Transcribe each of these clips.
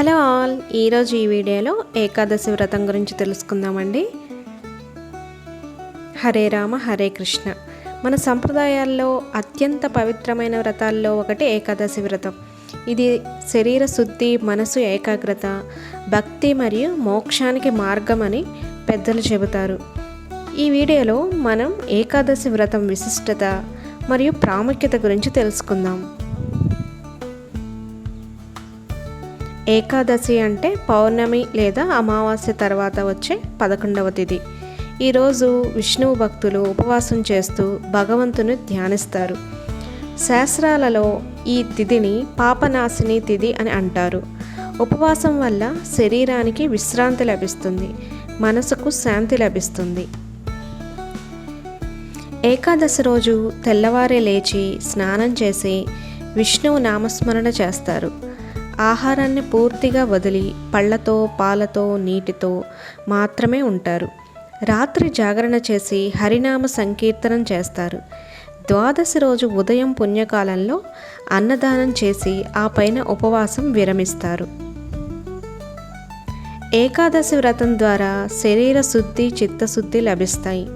Hello all. ఈరోజు ఈ వీడియోలో ఏకాదశి వ్రతం గురించి తెలుసుకుందామండి. హరే రామ హరే కృష్ణ. మన సంప్రదాయాల్లో అత్యంత పవిత్రమైన వ్రతాల్లో ఒకటి ఏకాదశి వ్రతం. ఇది శరీర శుద్ధి మనసు ఏకాగ్రత భక్తి మరియు మోక్షానికి మార్గం అని పెద్దలు చెబుతారు. ఈ వీడియోలో మనం ఏకాదశి వ్రతం విశిష్టత మరియు ప్రాముఖ్యత గురించి తెలుసుకుందాం. ఏకాదశి అంటే పౌర్ణమి లేదా అమావాస్య తర్వాత వచ్చే పదకొండవ తిథి. ఈరోజు విష్ణువు భక్తులు ఉపవాసం చేస్తూ భగవంతుని ధ్యానిస్తారు. శాస్త్రాలలో ఈ తిథిని పాపనాశిని తిథి అని అంటారు. ఉపవాసం వల్ల శరీరానికి విశ్రాంతి లభిస్తుంది మనసుకు శాంతి లభిస్తుంది. ఏకాదశి రోజు తెల్లవారే లేచి స్నానం చేసి విష్ణువు నామస్మరణ చేస్తారు. ఆహారాన్ని పూర్తిగా వదిలి పళ్ళతో పాలతో నీటితో మాత్రమే ఉంటారు. రాత్రి జాగరణ చేసి హరినామ సంకీర్తనం చేస్తారు. ద్వాదశి రోజు ఉదయం పుణ్యకాలంలో అన్నదానం చేసి ఆ పైన ఉపవాసం విరమిస్తారు. ఏకాదశి వ్రతం ద్వారా శరీర శుద్ధి చిత్తశుద్ధి లభిస్తాయి.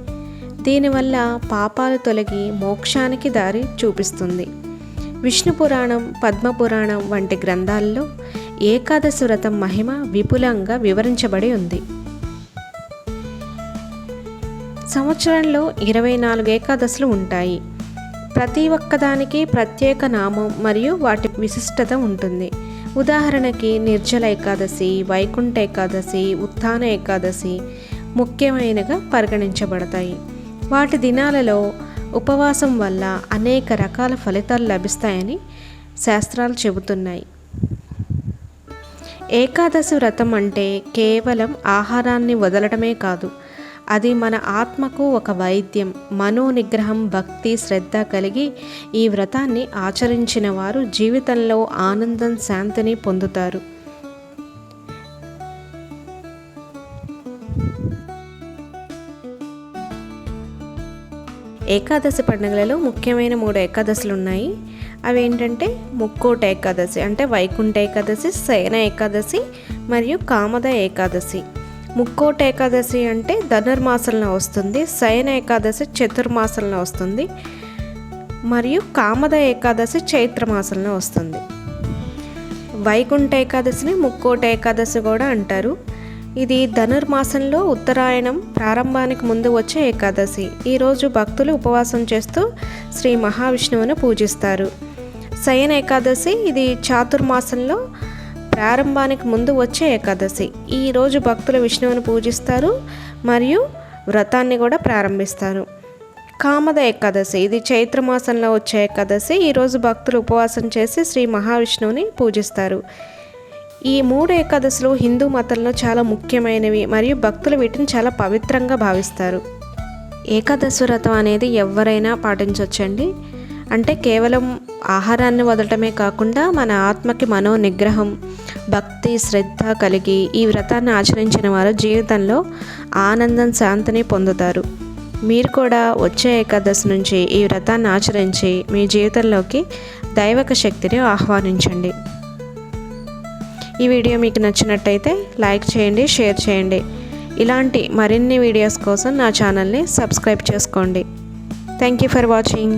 దీనివల్ల పాపాలు తొలగి మోక్షానికి దారి చూపిస్తుంది. విష్ణు పురాణం పద్మపురాణం వంటి గ్రంథాల్లో ఏకాదశి వ్రతం మహిమ విపులంగా వివరించబడి ఉంది. సంవత్సరంలో ఇరవై నాలుగు ఏకాదశులు ఉంటాయి. ప్రతి ఒక్కదానికి ప్రత్యేక నామం మరియు వాటి విశిష్టత ఉంటుంది. ఉదాహరణకి నిర్జల ఏకాదశి వైకుంఠ ఏకాదశి ఉత్థాన ఏకాదశి ముఖ్యమైనగా పరిగణించబడతాయి. వాటి దినాలలో ఉపవాసం వల్ల అనేక రకాల ఫలితాలు లభిస్తాయని శాస్త్రాలు చెబుతున్నాయి. ఏకాదశి వ్రతం అంటే కేవలం ఆహారాన్ని వదలడమే కాదు అది మన ఆత్మకు ఒక వైద్యం మనో నిగ్రహం భక్తి శ్రద్ధ కలిగి ఈ వ్రతాన్ని ఆచరించిన వారు జీవితంలో ఆనందం శాంతిని పొందుతారు. ఏకాదశి పండుగలలో ముఖ్యమైన మూడు ఏకాదశులు ఉన్నాయి. అవి ఏంటంటే ముక్కోట ఏకాదశి అంటే వైకుంఠ ఏకాదశి శయన ఏకాదశి మరియు కామద ఏకాదశి. ముక్కోట ఏకాదశి అంటే ధనుర్మాసంలో వస్తుంది శయన ఏకాదశి చతుర్మాసంలో వస్తుంది మరియు కామద ఏకాదశి చైత్రమాసంలో వస్తుంది. వైకుంఠ ఏకాదశిని ముక్కోట ఏకాదశి కూడా అంటారు. ఇది ధనుర్మాసంలో ఉత్తరాయణం ప్రారంభానికి ముందు వచ్చే ఏకాదశి. ఈరోజు భక్తులు ఉపవాసం చేస్తూ శ్రీ మహావిష్ణువును పూజిస్తారు. శయన ఏకాదశి ఇది చాతుర్మాసంలో ప్రారంభానికి ముందు వచ్చే ఏకాదశి. ఈరోజు భక్తులు విష్ణువుని పూజిస్తారు మరియు వ్రతాన్ని కూడా ప్రారంభిస్తారు. కామద ఏకాదశి ఇది చైత్రమాసంలో వచ్చే ఏకాదశి. ఈరోజు భక్తులు ఉపవాసం చేసి శ్రీ మహావిష్ణువుని పూజిస్తారు. ఈ మూడు ఏకాదశులు హిందూ మతంలో చాలా ముఖ్యమైనవి మరియు భక్తులు వీటిని చాలా పవిత్రంగా భావిస్తారు. ఏకాదశి వ్రతం అనేది ఎవరైనా పాటించవచ్చండి. అంటే కేవలం ఆహారాన్ని వదలటమే కాకుండా మన ఆత్మకి మనో నిగ్రహం భక్తి శ్రద్ధ కలిగి ఈ వ్రతాన్ని ఆచరించిన వారు జీవితంలో ఆనందం శాంతిని పొందుతారు. మీరు కూడా వచ్చే ఏకాదశి నుంచి ఈ వ్రతాన్ని ఆచరించి మీ జీవితంలోకి దైవక శక్తిని ఆహ్వానించండి. ఈ వీడియో మీకు నచ్చినట్టయితే లైక్ చేయండి షేర్ చేయండి. ఇలాంటి మరిన్ని వీడియోస్ కోసం నా ఛానల్ని సబ్స్క్రైబ్ చేసుకోండి. Thank you for watching